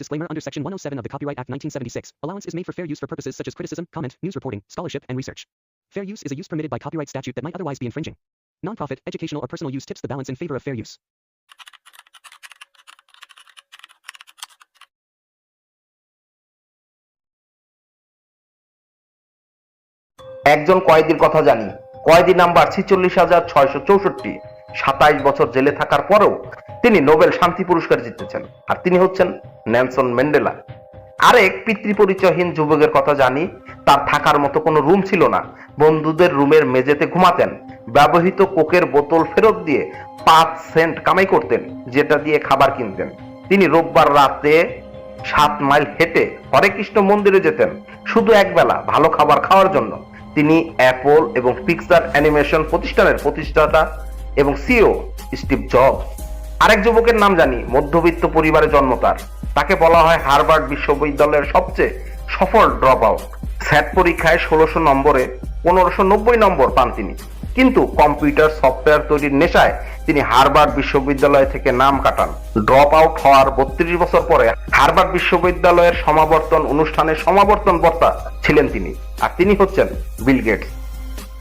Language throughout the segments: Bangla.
disclaimer under Section 107 of the Copyright Act 1976. Allowance is made for fair use for purposes such as criticism, comment, news reporting, scholarship, and research. Fair use is a use permitted by copyright statute that might otherwise be infringing. Nonprofit, educational, or personal use tips the balance in favor of fair use. একজন কয়েদির কথা জানি কয়েদি নাম্বার ছিচল্লিশ হাজার ছয়শো চৌষট্টি সাতাইশ বছর জেলে থাকার পরেও তিনি নোবেল শান্তি পুরস্কার জিতেছেন। আর তিনি হচ্ছেন ন্যানসন ম্যান্ডেলা। আরেক পিতৃপরিচয়হীন যুবকের কথা জানি, তার থাকার মতো কোনো রুম ছিল না। বন্ধুদের রুমের মেঝেতে ঘুমাতেন। ব্যবহৃত কোকের বোতল ফেরত দিয়ে পাঁচ সেন্ট কামাই করতেন, যেটা দিয়ে খাবার কিনতেন। তিনি রোববার রাতে সাত মাইল হেঁটে হরে কৃষ্ণ মন্দিরে যেতেন। শুধু একবেলা ভালো খাবার খাওয়ার জন্য। তিনি অ্যাপল এবং পিক্সার অ্যানিমেশন প্রতিষ্ঠানের প্রতিষ্ঠাতা এবং সিও, স্টিভ জব আরেক যুবকের নাম জানি, মধ্যবিত্ত পরিবারে জন্ম তার। তাকে বলা হয় হার্ভার্ড বিশ্ববিদ্যালয়ের সবচেয়ে সফল ড্রপ আউট স্যাট পরীক্ষায় ষোলোশো নম্বরে পনেরোশো নব্বই নম্বর পান তিনি। কিন্তু কম্পিউটার সফটওয়্যার তৈরির নেশায় তিনি হার্ভার্ড বিশ্ববিদ্যালয় থেকে নাম কাটান। ড্রপ আউট হওয়ার বত্রিশ বছর পরে হার্ভার্ড বিশ্ববিদ্যালয়ের সমাবর্তন অনুষ্ঠানে সমাবর্তন বক্তা ছিলেন তিনি। আর তিনি হচ্ছেন বিল গেটস।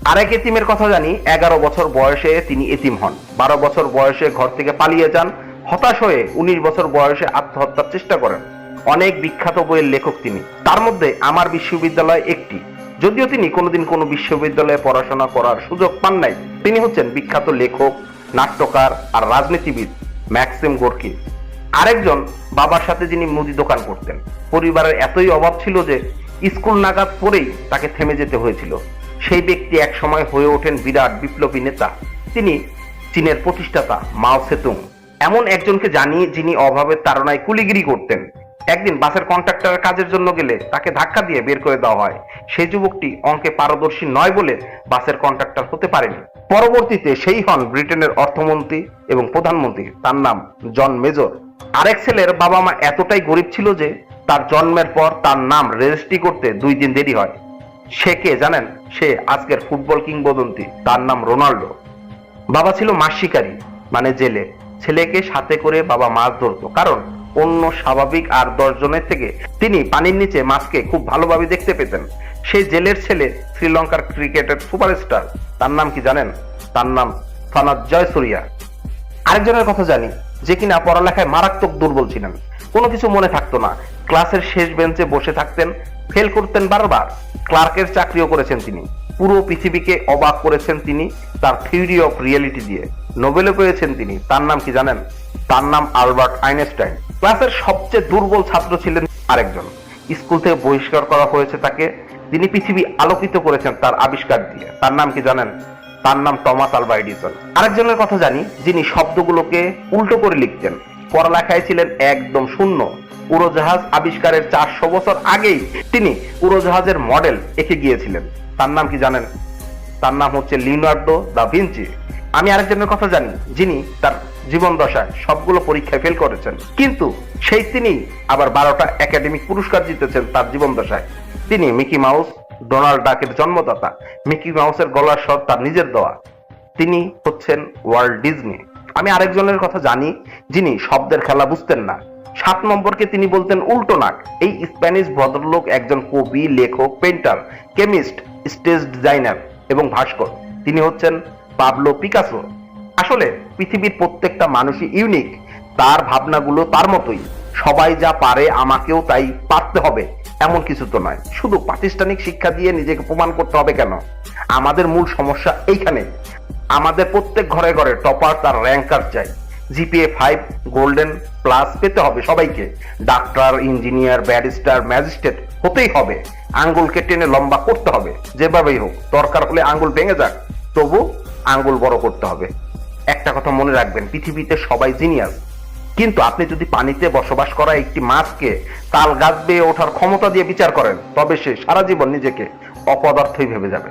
আরেক এতিমের কথা জানি, এগারো বছর বয়সে তিনি এতিম হন। বারো বছর বয়সে ঘর থেকে পালিয়ে যান, হতাশ হয়ে উনিশ বছর বয়সে আত্মহত্যার চেষ্টা করেন। অনেক বিখ্যাত বইয়ের লেখক তিনি। তার মধ্যে আমার বিশ্ববিদ্যালয় একটি। যদিও তিনি কোনোদিন কোনো বিশ্ববিদ্যালয়ে পড়াশোনা করার সুযোগ পান নাই, তিনি হচ্ছেন বিখ্যাত লেখক, নাট্যকার আর রাজনীতিবিদ ম্যাক্সিম গোর্কি আরেকজন বাবার সাথে যিনি মুদি দোকান করতেন। পরিবারের এতই অভাব ছিল যে স্কুল নাগাদ পরেই তাকে থেমে যেতে হয়েছিল। সেই ব্যক্তি এক সময় হয়ে ওঠেন বিরাট বিপ্লবী নেতা। তিনি চীনের প্রতিষ্ঠাতা মাও সেতুং। এমন একজনকে জানি যিনি অভাবের তাড়নায় কুলিগিরি করতেন। একদিন বাসের কন্ট্রাক্টরের কাজের জন্য গেলে তাকে ধাক্কা দিয়ে বের করে দেওয়া হয়। সেই যুবকটি অঙ্কে পারদর্শী নয় বলে বাসের কন্ট্রাক্টর হতে পারেনি। পরবর্তীতে সেই হন ব্রিটেনের অর্থমন্ত্রী এবং প্রধানমন্ত্রী। তার নাম জন মেজর। আরেক ছেলের বাবা মা এতটাই গরিব ছিল যে তার জন্মের পর তার নাম রেজিস্ট্রি করতে দুই দিন দেরি হয়। সে কে জানেন? সে আজকের ফুটবল কিংবদন্তি। তার নাম রোনাল্ডো। বাবা ছিল মাছ শিকারী মানে জেলে। ছেলেকে সাথে করে বাবা মাছ ধরতো। কারণ অন্য স্বাভাবিক আর দশ জনের থেকে তিনি পানির নিচে মাছকে খুব ভালোভাবে দেখতে পেতেন। সেই জেলের ছেলে, শ্রীলঙ্কার ক্রিকেটের সুপারস্টার। তার নাম কি জানেন? তার নাম সনাত জয়সুরিয়া আরেকজনের কথা জানি, যে কিনা পড়ালেখায় মারাত্মক দুর্বল ছিলেন। কোনো কিছু মনে থাকতো না। ক্লাসের শেষ বেঞ্চে বসে থাকতেন ফেল করতেন বারবার। ক্লার্কের চাকরিও করেছেন তিনি। পুরো পৃথিবীকে অবাক করেছেন তিনি তার থিওরি অফ রিয়েলিটি দিয়ে। নোবেলও পেয়েছেন তিনি। তার নাম কি জানেন? তার নাম আলবার্ট আইনস্টাইন। ক্লাসের সবচেয়ে দুর্বল ছাত্র ছিলেন আরেকজন। স্কুল থেকে বহিষ্কার করা হয়েছে তাকে। তিনি পৃথিবী আলোকিত করেছেন তার আবিষ্কার দিয়ে। তার নাম কি জানেন? তার নাম টমাস আলভা এডিসন। আরেকজনের কথা জানি, যিনি শব্দগুলোকে উল্টো করে লিখতেন। পড়ালেখায় ছিলেন একদম শূন্য। উড়োজাহাজ আবিষ্কারের চারশো বছর আগেই তিনি উড়োজাহাজের মডেল এঁকে গিয়েছিলেন। তার নাম কি জানেন? তার নাম হচ্ছে লিওনার্দো দা ভিঞ্চি। আমি আরেকজনের কথা জানি, যিনি তার জীবন দশায় সবগুলো পরীক্ষায় ফেল করেছেন। কিন্তু সেই তিনি আবার বারোটা একাডেমিক পুরস্কার জিতেছেন তার জীবন দশায়। তিনি মিকি মাউস, ডোনাল্ড ডাকের জন্মদাতা, মিকি মাউসের গলার স্বর তার নিজের দেওয়া। তিনি হচ্ছেন ওয়ার্ল্ড ডিজনি। আমি আরেকজনের কথা জানি, যিনি শব্দের খেলা বুঝতেন না। সাত নম্বরকে তিনি বলতেন উল্টো নাক। এই স্প্যানিশ ভদ্রলোক একজন কবি, লেখক পেন্টার কেমিস্ট, স্টেজ ডিজাইনার এবং ভাস্কর। তিনি হচ্ছেন পাবলো পিকাসো। আসলে পৃথিবীর প্রত্যেকটা মানুষই ইউনিক। তার ভাবনাগুলো তার মতোই। সবাই যা পারে আমাকেও তাই পারতে হবে। এমন কিছু তো নয়। শুধু প্রাতিষ্ঠানিক শিক্ষা দিয়ে নিজেকে প্রমাণ করতে হবে কেন? আমাদের মূল সমস্যা এইখানে। আমাদের প্রত্যেক ঘরে ঘরে টপার তার র্যাঙ্কার চাই। জিপিএ ফাইভ, গোল্ডেন প্লাস পেতে হবে সবাইকে। ডাক্তার, ইঞ্জিনিয়ার, ব্যারিস্টার, ম্যাজিস্ট্রেট হতেই হবে। আঙ্গুলকে টেনে লম্বা করতে হবে, যেভাবেই হোক। দরকার হলে আঙ্গুল ভেঙে যাক, তবু আঙ্গুল বড় করতে হবে। একটা কথা মনে রাখবেন, পৃথিবীতে সবাই জিনিয়াস। কিন্তু আপনি যদি পানিতে বসবাস করা একটি মাছকে তাল গাছ বেয়ে ওঠার ক্ষমতা দিয়ে বিচার করেন, তবে সে সারা জীবন নিজেকে অপদার্থই ভেবে যাবে।